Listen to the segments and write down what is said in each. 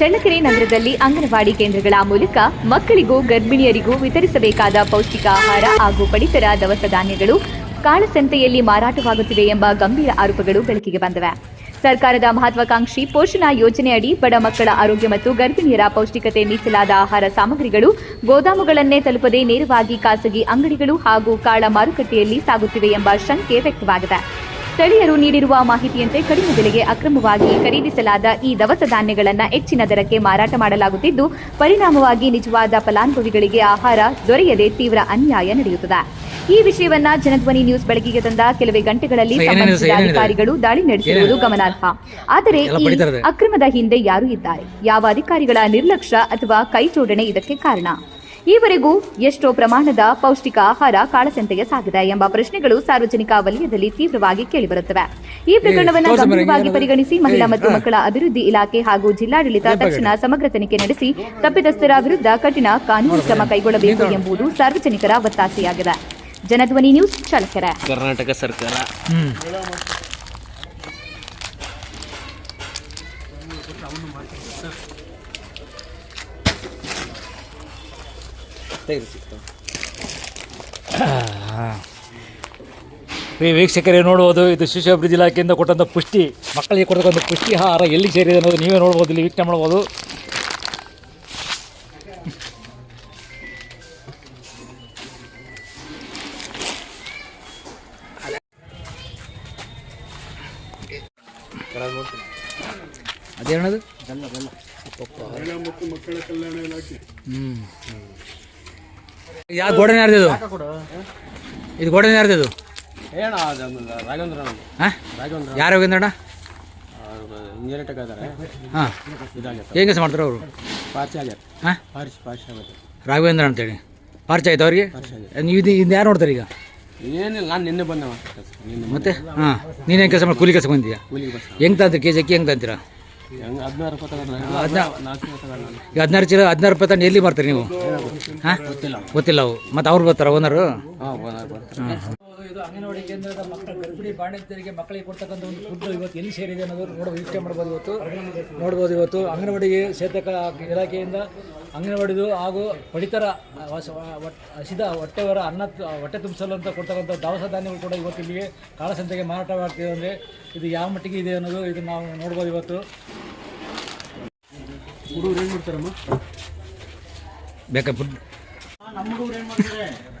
ಚಳ್ಳಕೆರೆ ನಗರದಲ್ಲಿ ಅಂಗನವಾಡಿ ಕೇಂದ್ರಗಳ ಮೂಲಕ ಮಕ್ಕಳಿಗೂ ಗರ್ಭಿಣಿಯರಿಗೂ ವಿತರಿಸಬೇಕಾದ ಪೌಷ್ಟಿಕ ಆಹಾರ ಹಾಗೂ ಪಡಿತರ ದವಸ ಧಾನ್ಯಗಳು ಕಾಳಸಂತೆಯಲ್ಲಿ ಮಾರಾಟವಾಗುತ್ತಿವೆ ಎಂಬ ಗಂಭೀರ ಆರೋಪಗಳು ಬೆಳಕಿಗೆ ಬಂದಿವೆ. ಸರ್ಕಾರದ ಮಹತ್ವಾಕಾಂಕ್ಷಿ ಪೋಷಣ ಯೋಜನೆಯಡಿ ಬಡ ಮಕ್ಕಳ ಆರೋಗ್ಯ ಮತ್ತು ಗರ್ಭಿಣಿಯರ ಪೌಷ್ಟಿಕತೆ ಮೀಸಲಾದ ಆಹಾರ ಸಾಮಗ್ರಿಗಳು ಗೋದಾಮುಗಳನ್ನೇ ತಲುಪದೆ ನೇರವಾಗಿ ಖಾಸಗಿ ಅಂಗಡಿಗಳು ಹಾಗೂ ಕಾಳ ಮಾರುಕಟ್ಟೆಯಲ್ಲಿ ಸಾಗುತ್ತಿವೆ ಎಂಬ ಶಂಕೆ ವ್ಯಕ್ತವಾಗಿದೆ. ಸ್ಥಳೀಯರು ನೀಡಿರುವ ಮಾಹಿತಿಯಂತೆ ಕಡಿಮೆ ಬೆಲೆಗೆ ಅಕ್ರಮವಾಗಿ ಖರೀದಿಸಲಾದ ಈ ದವಸ ಧಾನ್ಯಗಳನ್ನು ಹೆಚ್ಚಿನ ದರಕ್ಕೆ ಮಾರಾಟ ಮಾಡಲಾಗುತ್ತಿದ್ದು ಪರಿಣಾಮವಾಗಿ ನಿಜವಾದ ಫಲಾನುಭವಿಗಳಿಗೆ ಆಹಾರ ದೊರೆಯದೆ ತೀವ್ರ ಅನ್ಯಾಯ ನಡೆಯುತ್ತದೆ. ಈ ವಿಷಯವನ್ನ ಜನಧ್ವನಿ ನ್ಯೂಸ್ ಬೆಳಕಿಗೆ ತಂದ ಕೆಲವೇ ಗಂಟೆಗಳಲ್ಲಿ ಸಂಬಂಧಿಸಿದ ಅಧಿಕಾರಿಗಳು ದಾಳಿ ನಡೆಸಿರುವುದು ಗಮನಾರ್ಹ. ಆದರೆ ಈ ಅಕ್ರಮದ ಹಿಂದೆ ಯಾರು ಇದ್ದಾರೆ. ಯಾವ ಅಧಿಕಾರಿಗಳ ನಿರ್ಲಕ್ಷ್ಯ ಅಥವಾ ಕೈಜೋಡಣೆ ಇದಕ್ಕೆ ಕಾರಣ? ಈವರೆಗೂ ಎಷ್ಟೋ ಪ್ರಮಾಣದ ಪೌಷ್ಟಿಕ ಆಹಾರ ಕಾಳಸಂತೆಗೆ ಸಾಗಿದೆ ಎಂಬ ಪ್ರಶ್ನೆಗಳು ಸಾರ್ವಜನಿಕ ವಲಯದಲ್ಲಿ ತೀವ್ರವಾಗಿ ಕೇಳಿಬರುತ್ತವೆ. ಈ ಪ್ರಕರಣವನ್ನು ಗಂಭೀರವಾಗಿ ಪರಿಗಣಿಸಿ ಮಹಿಳಾ ಮತ್ತು ಮಕ್ಕಳ ಅಭಿವೃದ್ಧಿ ಇಲಾಖೆ ಹಾಗೂ ಜಿಲ್ಲಾಡಳಿತ ತಕ್ಷಣ ಸಮಗ್ರ ತನಿಖೆ ನಡೆಸಿ ತಪ್ಪಿತಸ್ಥರ ವಿರುದ್ಧ ಕಠಿಣ ಕಾನೂನು ಕ್ರಮ ಕೈಗೊಳ್ಳಬೇಕು ಎಂಬುದು ಸಾರ್ವಜನಿಕರ ಒತ್ತಾಸೆಯಾಗಿದೆ. ಜನಧ್ವನಿ ನ್ಯೂಸ್ ಚಾಲಕರ ಕರ್ನಾಟಕ ಸರ್ಕಾರ ಹ್ಮ್ ಪ್ರಿಯ ವೀಕ್ಷಕರೇ ನೋಡ್ಬೋದು ಇದು ಶಿಶು ಅಭಿವೃದ್ಧಿ ಇಲಾಖೆಯಿಂದ ಕೊಟ್ಟಂಥ ಪುಷ್ಟಿ ಮಕ್ಕಳಿಗೆ ಕೊಡ್ತಕ್ಕಂಥ ಪುಷ್ಟಿ ಆಹಾರ ಎಲ್ಲಿ ಸೇರಿದೆ ಅನ್ನೋದು ನೀವೇ ನೋಡ್ಬೋದು ಇಲ್ಲಿ ವೀಕ್ಷಣೆ ಮಾಡ್ಬೋದು. ಅದೇನದು ಹ್ಮ್. ಯಾವ ಗೋಡೆ ಯಾರ್ದು ಇದು? ಇದು ಗೋಡನೆ ಯಾರ್ದು ಇದು? ಏನ ರಾಘವೇಂದ್ರ ಹಾಂ? ಯಾರು ಹೋಗಿಂದಣ್ಣ ಇಂಜಿನಿಯರ್ ಇದ್ದಾರೆ ಹಾಂ. ಕೆಲಸ ಮಾಡ್ತಾರೆ ಅವರು? ಪಾರ್ಚಿ ಆಗ್ಯದ ಹಾಂ? ಪಾರ್ಚಿ ಪಾರ್ಚಿ ಆಗತ್ತೆ ರಾಘವೇಂದ್ರ ಅಂತೇಳಿ. ಪಾರ್ಚ ಆಯ್ತು ಅವ್ರಿಗೆ? ನೀವು ಇದು ಇದು ಯಾರು ನೋಡ್ತಾರೆ ಈಗ? ಏನಿಲ್ಲ ನಾನು ನಿನ್ನೆ ಬಂದೆ ಮತ್ತೆ? ಹಾಂ. ನೀನೇನು ಕೆಲಸ ಮಾಡಿ ಕೂಲಿ ಕೆಲಸ ಬಂದೀಯ? ಹೆಂಗ್ ಬಸ್ ಹೆಂಗೆ ತಂತೀರಿ ಕೆ ಜಿ ಅಕ್ಕಿ ಹೆಂಗ್ ತಂತೀರಾ? ಹೆಂಗೆ ಹದಿನಾರು ರೂಪಾಯಿ ತಗೊಂಡ್ರೆ ಹದಿನಾ- ನಾಲ್ಕು ರೂಪಾಯಿ ತಗೊಂಡು ಈಗ ಹದಿನಾರು ಚೀಲ ಹದಿನಾರು ರೂಪಾಯಿ ತಂದು ಎಲ್ಲಿ ಮಾಡ್ತೀರಿ ನೀವು? ಹಾಂ? ಗೊತ್ತಿಲ್ಲ ಗೊತ್ತಿಲ್ಲ ಅವು. ಮತ್ತು ಅವ್ರು ಬರ್ತಾರ ಓನರು ಹಾಂ ಬರ್ತಾರೆ. ಇದು ಅಂಗನವಾಡಿ ಕೇಂದ್ರದ ಮಕ್ಕಳ ಗರ್ಭಿಣಿ ಬಾಣಿತರಿಗೆ ಮಕ್ಕಳಿಗೆ ಕೊಡ್ತಕ್ಕಂಥ ಒಂದು ಫುಡ್ ಇವತ್ತು ಎಲ್ಲಿ ಸೇರಿದೆ ಅನ್ನೋದು ನೋಡೋ ವೀಕ್ಷಣೆ ಮಾಡ್ಬೋದು ಇವತ್ತು. ನೋಡ್ಬೋದು ಇವತ್ತು ಅಂಗನವಾಡಿ ಸೇತಕ ಇಲಾಖೆಯಿಂದ ಅಂಗನವಾಡಿದು ಹಾಗೂ ಪಡಿತರ ಹಸಿದ ಹೊಟ್ಟೆವರ ಅನ್ನ ಹೊಟ್ಟೆ ತುಂಬಿಸಲು ಅಂತ ಕೊಡ್ತಕ್ಕಂಥ ದವಸ ಧಾನ್ಯಗಳು ಕೂಡ ಇವತ್ತು ಇಲ್ಲಿಗೆ ಕಾಳಸಂತೆಗೆ ಮಾಡ್ತೀವಿ ಅಂದರೆ ಇದು ಯಾವ ಮಟ್ಟಿಗೆ ಇದೆ ಅನ್ನೋದು ಇದು ನಾವು ನೋಡ್ಬೋದು ಇವತ್ತು. ಹುಡುಗರು ಏನು ಮಾಡ್ತಾರಮ್ಮ? ಬೇಕಾ ಫುಡ್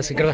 ಸಿಕ್ಕಲ್ಲ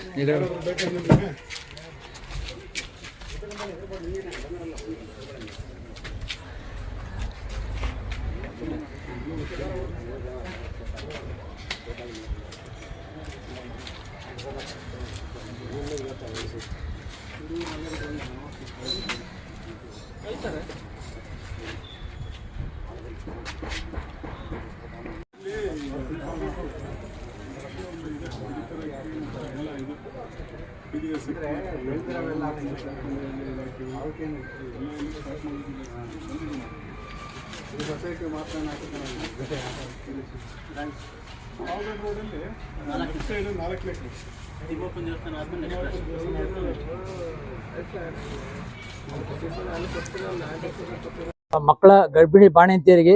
ಮಕ್ಕಳ ಗರ್ಭಿಣಿ ಬಾಣಂತಿಯರಿಗೆ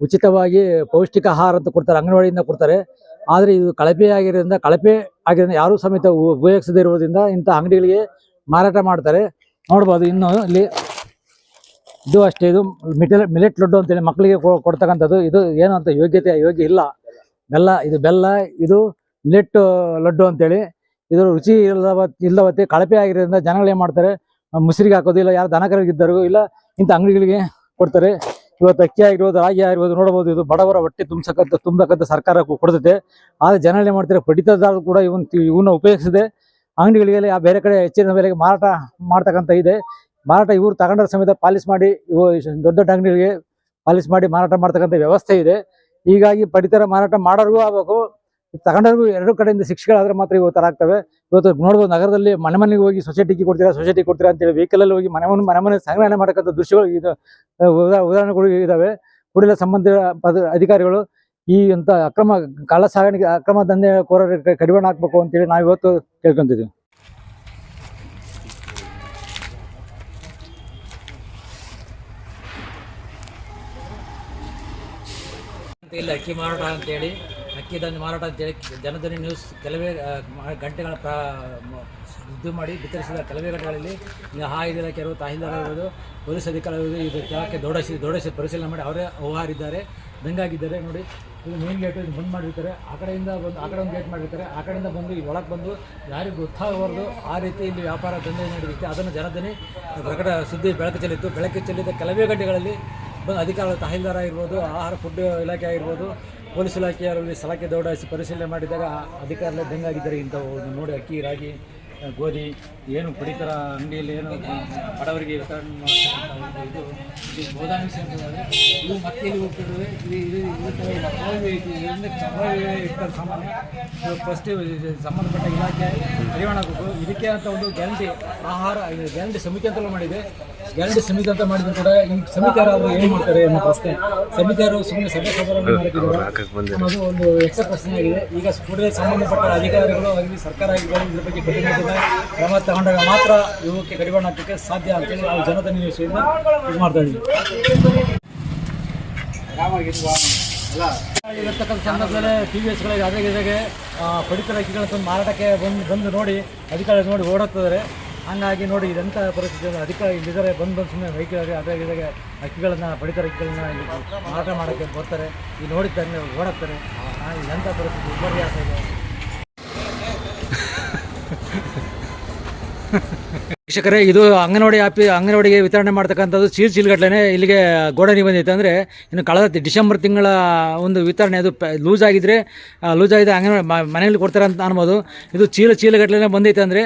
ಉಚಿತವಾಗಿ ಪೌಷ್ಟಿಕ ಆಹಾರ ಅಂತ ಕೊಡ್ತಾರೆ ಅಂಗನವಾಡಿಯಿಂದ ಕೊಡ್ತಾರೆ. ಆದರೆ ಇದು ಕಳಪೆ ಆಗಿರೋದ್ರಿಂದ ಕಳಪೆ ಆಗಿರೋದ್ರಿಂದ ಯಾರೂ ಸಮೇತ ಉಪಯೋಗಿಸದೇ ಇರುವುದರಿಂದ ಇಂಥ ಅಂಗಡಿಗಳಿಗೆ ಮಾರಾಟ ಮಾಡ್ತಾರೆ. ನೋಡ್ಬೋದು ಇನ್ನು ಇಲ್ಲಿ ಇದು ಅಷ್ಟೇ, ಇದು ಮಿಟಲ್ ಮಿಲೆಟ್ ಲಡ್ಡು ಅಂತೇಳಿ ಮಕ್ಕಳಿಗೆ ಕೊಡ್ತಕ್ಕಂಥದ್ದು. ಇದು ಏನು ಅಂತ ಯೋಗ್ಯತೆ, ಯೋಗ್ಯ ಇಲ್ಲ. ಬೆಲ್ಲ, ಇದು ಬೆಲ್ಲ, ಇದು ಮಿಲೆಟ್ ಲಡ್ಡು ಅಂತೇಳಿ. ಇದು ರುಚಿ ಇಲ್ಲವ ಇಲ್ಲವತ್ತೆ, ಕಳಪೆ ಆಗಿರೋದ್ರಿಂದ ಜನಗಳು ಏನು ಮಾಡ್ತಾರೆ, ಮುಸಿರಿಗೆ ಹಾಕೋದು ಇಲ್ಲ, ಯಾರು ದನಕರಿಗಿದ್ದರು ಇಲ್ಲ, ಇಂಥ ಅಂಗಡಿಗಳಿಗೆ ಕೊಡ್ತಾರೆ. ಇವತ್ತು ಅಕ್ಕಿ ಆಗಿರ್ಬೋದು, ರಾಗಿ ಆಗಿರ್ಬೋದು ನೋಡಬಹುದು, ಇದು ಬಡವರ ಹೊಟ್ಟೆ ತುಂಬಸಕ್ಕಂತ ತುಂಬತಕ್ಕಂಥ ಸರ್ಕಾರ ಕೊಡ್ತೈತೆ. ಆದ್ರೆ ಜನ ಏನ್ ಮಾಡ್ತಾರೆ ಪಡಿತದಾರರು ಕೂಡ ಇವನ್ ಇವನ್ನ ಉಪಯೋಗಿಸದೆ ಅಂಗಡಿಗಳಿಗೆ ಆ ಬೇರೆ ಕಡೆ ಹೆಚ್ಚಿನ ಬೆಲೆಗೆ ಮಾರಾಟ ಮಾಡ್ತಕ್ಕಂಥ ಇದೆ. ಮಾರಾಟ ಇವರು ತಗೊಂಡ್ರ ಸಮೇತ ಪಾಲಿಸ್ ಮಾಡಿ, ಇವು ದೊಡ್ಡ ದೊಡ್ಡ ಅಂಗಡಿಗಳಿಗೆ ಪಾಲಿಸ್ ಮಾಡಿ ಮಾರಾಟ ಮಾಡ್ತಕ್ಕಂಥ ವ್ಯವಸ್ಥೆ ಇದೆ. ಹೀಗಾಗಿ ಪಡಿತರ ಮಾರಾಟ ಮಾಡೋರ್ಗೂ ಆಗ್ಬೇಕು. ತಗೊಂಡವ್ರಿಗೂ ಎರಡು ಕಡೆಯಿಂದ ಶಿಕ್ಷೆಗಳಾದ್ರೆ ಮಾತ್ರ ಇವತ್ತು ಥರ ಆಗ್ತವೆ. ಇವತ್ತು ನೋಡ್ಬೋದು ನಗರದಲ್ಲಿ ಮನೆ ಮನೆಗೆ ಹೋಗಿ ಸೊಸೈಟಿಗೆ ಕೊಡ್ತೀರಾ ಸೊಸೈಟಿ ಕೊಡ್ತೀರಾ ಅಂತೇಳಿ ವೆಹಿಕಲ್ ಅಲ್ಲಿ ಹೋಗಿ ಮನೆ ಮನೆ ಮನೆ ಮನೆ ಸಂಗ್ರಹಣೆ ಮಾಡಕ್ಕಂಥ ದೃಶ್ಯಗಳು ಇದು ಉದಾಹರಣೆಗಳು ಇದಾವೆ. ಕೂಡಲೇ ಸಂಬಂಧ ಅಧಿಕಾರಿಗಳು ಈ ಅಂತ ಅಕ್ರಮ ಕಳ್ಳ ಸಾಗಾಣಿಕೆ, ಅಕ್ರಮ ದಂಧೆ ಕೋರರಿಗೆ ಕಡಿವಾಣ ಹಾಕ್ಬೇಕು ಅಂತೇಳಿ ನಾವು ಇವತ್ತು ಕೇಳ್ಕೊಂತಿದ್ದೀವಿ ಅಂತ ಇಲ್ಲಿ, ಅಕ್ಕಿ ಮಾರಾಟ ಅಂತೇಳಿ. ಅಕ್ಕಿ ಧಾನ್ಯ ಮಾರಾಟ ಜನಧನಿ ನ್ಯೂಸ್ ಕೆಲವೇ ಗಂಟೆಗಳ ಇದು ಮಾಡಿ ವಿತರಿಸಿದ ಕೆಲವೇ ಗಂಟೆಗಳಲ್ಲಿ ಹಾಯಿದ ಇಲಾಖೆಯವರು ತಹಸೀಲ್ದಾರ್ ಇರ್ಬೋದು ಪೊಲೀಸ್ ಅಧಿಕಾರಿಗಳು ಇದು ಕೆಳಕ್ಕೆ ದೊಡಸಿ ದೊಡಸಿ ಪರಿಶೀಲನೆ ಮಾಡಿ ಅವರೇ ಹೋಹಾರಿದ್ದಾರೆ ದಂಗಾಗಿದ್ದಾರೆ ನೋಡಿ. ಇದು ಮೇನ್ ಗೇಟ್ ಬಂದ್ ಮಾಡಿರ್ತಾರೆ. ಆ ಕಡೆಯಿಂದ ಬಂದು ಆ ಕಡೆ ಒಂದು ಗೇಟ್ ಮಾಡಿರ್ತಾರೆ. ಆ ಕಡೆಯಿಂದ ಬಂದು ಈ ಒಳಗೆ ಬಂದು ಯಾರಿಗೂ ಗೊತ್ತಾಗಬಾರ್ದು. ಆ ರೀತಿ ಇಲ್ಲಿ ವ್ಯಾಪಾರ ದಂಧೆ ನಡೆಯುತ್ತೆ ಅದನ್ನು ಜನಧನಿ ಪ್ರಕಟ ಸುದ್ದಿ ಬೆಳಕು ಚೆಲ್ಲಿತ್ತು. ಬೆಳಕು ಚೆಲ್ಲಿದ ಕೆಲವೇ ಗಂಟೆಗಳಲ್ಲಿ ಬಂದು ಅಧಿಕಾರಿಗಳು, ತಹಸೀಲ್ದಾರ್ ಆಗಿರ್ಬೋದು, ಆಹಾರ ಫುಡ್ ಇಲಾಖೆ ಆಗಿರ್ಬೋದು ಪೊಲೀಸ್ ಇಲಾಖೆಯವರಲ್ಲಿ ಸ್ಥಳಕ್ಕೆ ದೌಡಾಯಿಸಿ ಪರಿಶೀಲನೆ ಮಾಡಿದಾಗ ಅಧಿಕಾರಿಗಳೇ ದಂಗಾಗಿದ್ದಾರೆ ಇಂಥವು ನೋಡಿ ಅಕ್ಕಿ, ರಾಗಿ, ಗೋಧಿ, ಏನು ಪಡಿತರ ಅಂಗಡಿಯಲ್ಲಿ ಏನು ಬಡವರಿಗೆ ವಿತರಣೆ ಇದು. ಇದು ಗೋದಾಮಿ ಇರ್ತಾರೆ ಫಸ್ಟ್ ಸಂಬಂಧಪಟ್ಟ ಇಲಾಖೆ ಹರಿವಾಣ ಇದಕ್ಕೆ ಅಂತ ಒಂದು ಗ್ಯಾರಂಟಿ, ಆಹಾರ ಗ್ಯಾರಂಟಿ ಸಮಿತಿ ಅಂತಲೂ ಮಾಡಿದೆ. ಗ್ಯಾರಂಟಿ ಸಮಿತಿ ಅಂತ ಮಾಡಿದ್ರು ಕೂಡ ಈ ಸಮಿತಿಯವರು ಏನು ಮಾಡ್ತಾರೆ ಅನ್ನೋ ಪ್ರಶ್ನೆ. ಸಮಿತಿಯವರು ಸುಮ್ಮನೆ ಸಭೆ ಅನ್ನೋದು ಒಂದು ಹೆಚ್ಚ ಪ್ರಶ್ನೆ ಆಗಿದೆ. ಈಗ ಕೂಡಲೇ ಸಂಬಂಧಪಟ್ಟ ಅಧಿಕಾರಿಗಳು ಆಗಲಿ ಸರ್ಕಾರ ಆಗಿರ್ಬೋದು ಇದ್ರ ಬಗ್ಗೆ ಕಠಿಣ ಕ್ರಮ ತಗೊಂಡಾಗ ಮಾತ್ರ ಇವಕ್ಕೆ ಕಡಿವಾಣ ಹಾಕಕ್ಕೆ ಸಾಧ್ಯ ಅಂತೇಳಿ ನಾವು ಜನತೆ ನಿವೇಶದಿಂದ ಇದು ಮಾಡ್ತಾ ಇದ್ದೀವಿ. ಇರತಕ್ಕಂಥ ಸಂದರ್ಭದಲ್ಲಿ ಟಿ ವಿ ಎಸ್ಗಳಿಗೆ ಅದೇ ಇದಾಗೆ ಪಡಿತರ ಅಕ್ಕಿಗಳ ಮಾರಾಟಕ್ಕೆ ಬಂದು ಬಂದು ನೋಡಿ ಅಧಿಕಾರಿಗಳು ನೋಡಿ ಓಡಾಡ್ತಿದ್ದಾರೆ. ಹಂಗಾಗಿ ನೋಡಿ ಇದಂಥ ಪರಿಸ್ಥಿತಿ ಇದೆ. ಅಧಿಕಾರಿ ಇಲ್ಲಿದ್ದಾರೆ. ಬಂದು ಬಂದು ಸುಮ್ಮನೆ ವೆಹಿಕಲ್ ಅದೇ ಇದಾಗೆ ಅಕ್ಕಿಗಳನ್ನ ಪಡಿತರ ಅಕ್ಕಿಗಳನ್ನ ಮಾರಾಟ ಮಾಡೋಕ್ಕೆ ಬರ್ತಾರೆ. ಇಲ್ಲಿ ನೋಡಿದ್ದಾನೆ ಓಡಾಡ್ತಾರೆ. ಆ, ಇದಂಥ ಪರಿಸ್ಥಿತಿ ವಿಪರ್ಯಾಸ ಇದೆ. ವೀಕ್ಷಕರೇ ಇದು ಅಂಗನವಾಡಿ ಆಪಿ ಅಂಗನವಾಡಿಗೆ ವಿತರಣೆ ಮಾಡ್ತಕ್ಕಂಥದ್ದು ಚೀಲ್ ಚೀಲ್ಗಟ್ಲೆ ಇಲ್ಲಿಗೆ ಗೋಡನಿ ಬಂದೈತೆ ಅಂದರೆ ಇನ್ನು ಕಳೆದ ಡಿಸೆಂಬರ್ ತಿಂಗಳ ಒಂದು ವಿತರಣೆ ಅದು ಲೂಸ್ ಆಗಿದ್ರೆ ಲೂಸ್ ಆಗಿದೆ ಅಂಗನವಾಡಿ ಮನೆಯಲ್ಲಿ ಕೊಡ್ತಾರೆ ಅಂತ ಅನ್ಬೋದು. ಇದು ಚೀಲ ಚೀಲಗಟ್ಲೆ ಬಂದೈತೆ ಅಂದರೆ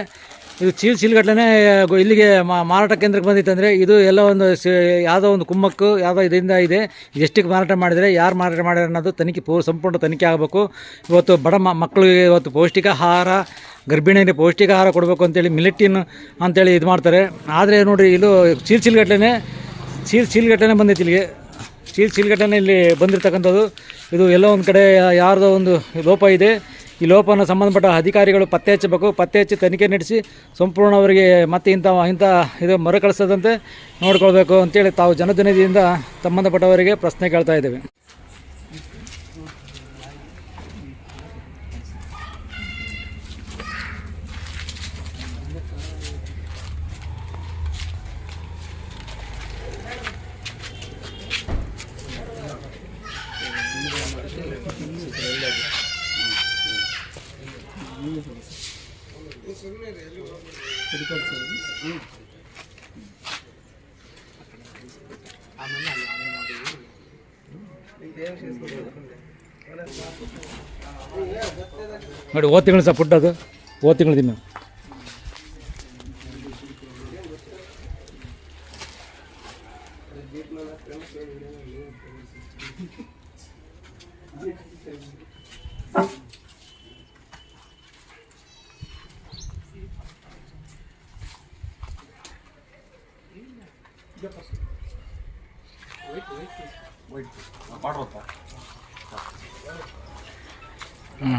ಇದು ಚೀಲ್ ಚೀಲ್ಗಟ್ಲೆ ಇಲ್ಲಿಗೆ ಮಾರಾಟ ಕೇಂದ್ರಕ್ಕೆ ಬಂದಿತ್ತು ಅಂದರೆ ಇದು ಎಲ್ಲ ಒಂದು ಯಾವುದೋ ಒಂದು ಕುಮ್ಮಕ್ಕು, ಯಾವುದೋ ಇದರಿಂದ ಇದೆ. ಎಷ್ಟಕ್ಕೆ ಮಾರಾಟ ಮಾಡಿದರೆ, ಯಾರು ಮಾರಾಟ ಮಾಡಿದ್ರೆ ಅನ್ನೋದು ತನಿಖೆ, ಪೂ, ಸಂಪೂರ್ಣ ತನಿಖೆ ಆಗಬೇಕು. ಇವತ್ತು ಬಡ ಮಕ್ಕಳಿಗೆ ಇವತ್ತು ಪೌಷ್ಟಿಕ ಆಹಾರ ಗರ್ಭಿಣಿಯಲ್ಲಿ ಪೌಷ್ಟಿಕ ಆಹಾರ ಕೊಡಬೇಕು ಅಂತೇಳಿ ಮಿಲಿಟಿನ್ ಅಂತೇಳಿ ಇದು ಮಾಡ್ತಾರೆ. ಆದರೆ ನೋಡಿರಿ ಇದು ಚೀಲ್ ಚೀಲ್ಗಟ್ಲೆ ಚೀಲ್ ಚೀಲ್ಗಟ್ಲೆ ಬಂದೈತಿ ಇಲ್ಲಿಗೆ. ಚೀಲ್ ಚೀಲ್ಗಟ್ಟನೆ ಇಲ್ಲಿ ಬಂದಿರತಕ್ಕಂಥದ್ದು. ಇದು ಎಲ್ಲೋ ಒಂದು ಕಡೆ, ಯಾರ್ದೋ ಒಂದು ಲೋಪ ಇದೆ. ಈ ಲೋಪವನ್ನು ಸಂಬಂಧಪಟ್ಟ ಅಧಿಕಾರಿಗಳು ಪತ್ತೆ ಹಚ್ಚಬೇಕು. ಪತ್ತೆ ಹಚ್ಚಿ ತನಿಖೆ ನಡೆಸಿ ಸಂಪೂರ್ಣ ಅವರಿಗೆ ಮತ್ತೆ ಇಂಥ ಇಂಥ ಇದು ಮರುಕಳಿಸದಂತೆ ನೋಡ್ಕೊಳ್ಬೇಕು ಅಂತೇಳಿ ತಾವು ಜನಜನಿಧಿಯಿಂದ ಸಂಬಂಧಪಟ್ಟವರಿಗೆ ಪ್ರಶ್ನೆ ಕೇಳ್ತಾ ಇದ್ದೇವೆ. ನೋಡಿ ಓ ತಿಂಗಳು ಸಹ ಪುಟ್ಟ ಅದು. ಓ ತಿಂಗಳು ದಿನ. ಹ್ಞೂ